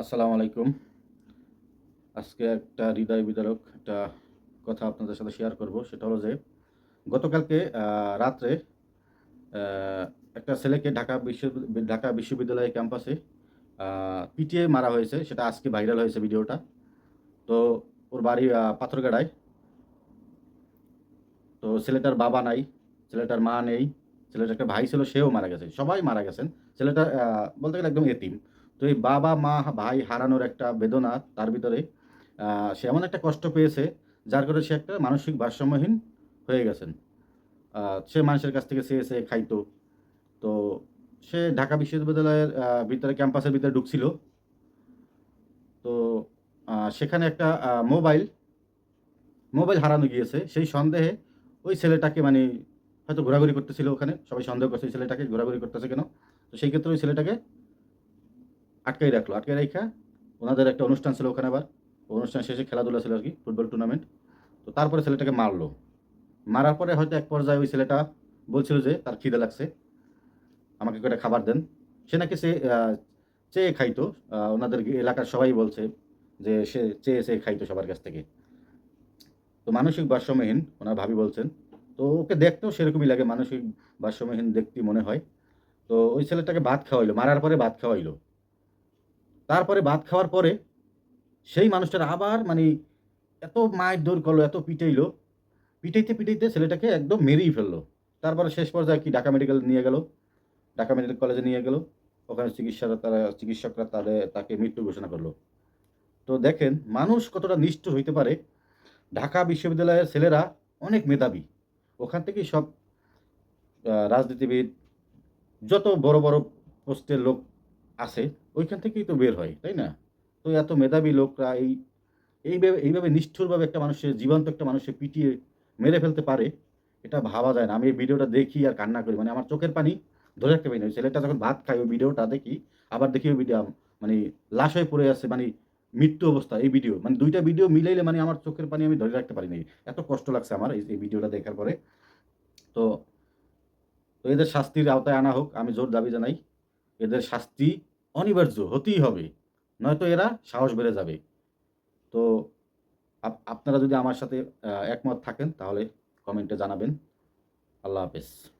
আসসালামু আলাইকুম। আজকে একটা হৃদয় বিদারক একটা কথা আপনাদের সাথে শেয়ার করব। সেটা হলো যে, গতকালকে রাত্রে একটা ছেলেকে ঢাকা বিশ্ব ঢাকা বিশ্ববিদ্যালয়ের ক্যাম্পাসে পিটিএ মারা হয়েছে। সেটা আজকে ভাইরাল হয়েছে ভিডিওটা। তো ওর বাড়ি পাথরগাড়ায়। তো ছেলেটার বাবা নাই, ছেলেটার মা নেই, ছেলেটার একটা ভাই ছিল, সেও মারা গেছে। সবাই মারা গেছেন। ছেলেটা বলতে গেলে একদম এতিম। তো এই বাবা, মা, ভাই হারানোর একটা বেদনা তার ভিতরে সে এমন একটা কষ্ট পেয়েছে যার করে সে একটা মানসিক ভারসাম্যহীন হয়ে গেছেন। সে মানুষের কাছ থেকে চেয়ে চেয়ে খাইতো। তো সে ঢাকা বিশ্ববিদ্যালয়ের ভিতরে ক্যাম্পাসের ভিতরে ঢুকছিল। তো সেখানে একটা মোবাইল মোবাইল হারানো গিয়েছে। সেই সন্দেহে ওই ছেলেটাকে মানে হয়তো ঘোরাঘুরি করতেছিল ওখানে। সবাই সন্দেহ করছে ছেলেটাকে ঘোরাঘুরি করতেছে কেন? তো সেই ক্ষেত্রে ওই ছেলেটাকে আটকাই রাখল, আটকাই রাখা ওনাদের একটা অনুষ্ঠান ছিল ওখানে আবার। অনুষ্ঠান শেষে খেলাধুলা ছিল আর কি, ফুটবল টুর্নামেন্ট তো তারপরে ছেলেটাকে মারলো। মারার পরে হয়তো এক পর্যায়ে ওই ছেলেটা বলছিল যে, তার খিদে লাগছে, আমাকে করে খাবার দেন। সে নাকি সে চেয়ে খাইতো। ওনাদের এলাকার সবাই বলছে যে, সে চেয়ে চেয়ে খাইতো সবার কাছ থেকে। তো মানসিক ভারসাম্যহীন, ওনার ভাবি বলছেন। তো ওকে দেখতেও সেরকমই লাগে, মানসিক ভারসাম্যহীন দেখতে মনে হয়। তো ওই ছেলেটাকে ভাত খাওয়াইলো, মারার পরে ভাত খাওয়াইলো। তারপরে ভাত খাওয়ার পরে সেই মানুষটার আবার মানে এত মায়ের দৌড় করল, এত পিটাইলো। পিটাইতে পিটাইতে ছেলেটাকে একদম মেরেই ফেলল। তারপরে শেষ পর্যায়ে কি ঢাকা মেডিকেল নিয়ে গেল? ঢাকা মেডিকেল কলেজে নিয়ে গেল। ওখানে চিকিৎসারা তারা, চিকিৎসকরা তাদের তাকে মৃত্যু ঘোষণা করল। তো দেখেন মানুষ কতটা নিষ্ঠুর হইতে পারে। ঢাকা বিশ্ববিদ্যালয়ের ছেলেরা অনেক মেধাবী। ওখান থেকেই সব রাজনীতিবিদ, যত বড় বড় পোস্টের লোক আছে, ওইখান থেকেই তো বের হয়, তাই না? তো এত মেধাবী লোকরা এই, এইভাবে এইভাবে নিষ্ঠুরভাবে একটা মানুষের, জীবন্ত একটা মানুষের পিটিয়ে মেরে ফেলতে পারে, এটা ভাবা যায় না। আমি এই ভিডিওটা দেখি আর কান্না করি। মানে আমার চোখের পানি ধরে রাখতে পারি না। ছেলেটা যখন ভাত খায়, ওই ভিডিওটা দেখি, আবার দেখি ওই ভিডিও মানে লাশ হয়ে পড়ে আছে মানে মৃত্যু অবস্থা, এই ভিডিও। মানে দুইটা ভিডিও মিলাইলে মানে আমার চোখের পানি আমি ধরে রাখতে পারি নাই এত কষ্ট লাগছে আমার এই ভিডিওটা দেখার পরে। তো তো এদের শাস্তির আওতায় আনা হোক, আমি জোর দাবি জানাই। এদের শাস্তি অনিবার্য হতেই হবে। নয়তো এরা সাহস বেড়ে যাবে। তো আপ- আপনারা যদি আমার সাথে একমত থাকেন, তাহলে কমেন্টে জানাবেন। আল্লাহ হাফেজ।